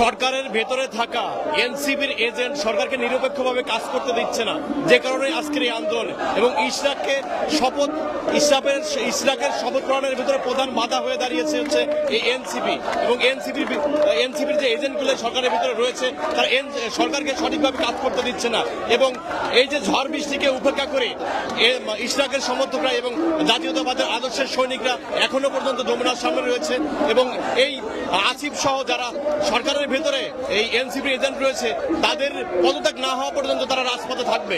সরকারের ভেতরে থাকা এনসিবির এজেন্ট সরকারকে নিরপেক্ষভাবে কাজ করতে দিচ্ছে না। যে কারণে আজকের এই আন্দোলন এবং ইশরাককে শপথ ইসরাফের ইশরাকের শপথ গ্রহণের ভিতরে প্রধান বাধা হয়ে দাঁড়িয়েছে হচ্ছে এই এনসিপি। এবং এনসিপি এনসিপির যে এজেন্টগুলো সরকারের ভিতরে রয়েছে, তারা সরকারকে সঠিকভাবে কাজ করতে দিচ্ছে না। এবং এই যে ঝড় বৃষ্টিকে উপেক্ষা করে ইশরাকের সমর্থকরা এবং জাতীয়তাবাদের আদর্শের সৈনিকরা এখনও পর্যন্ত যমুনার সামনে রয়েছে। এবং এই আসিফ সহ যারা সরকারের ভেতরে এই এনসিপি এজেন্ট রয়েছে তাদের পদত্যাগ না হওয়া পর্যন্ত তারা রাজপথে থাকবে।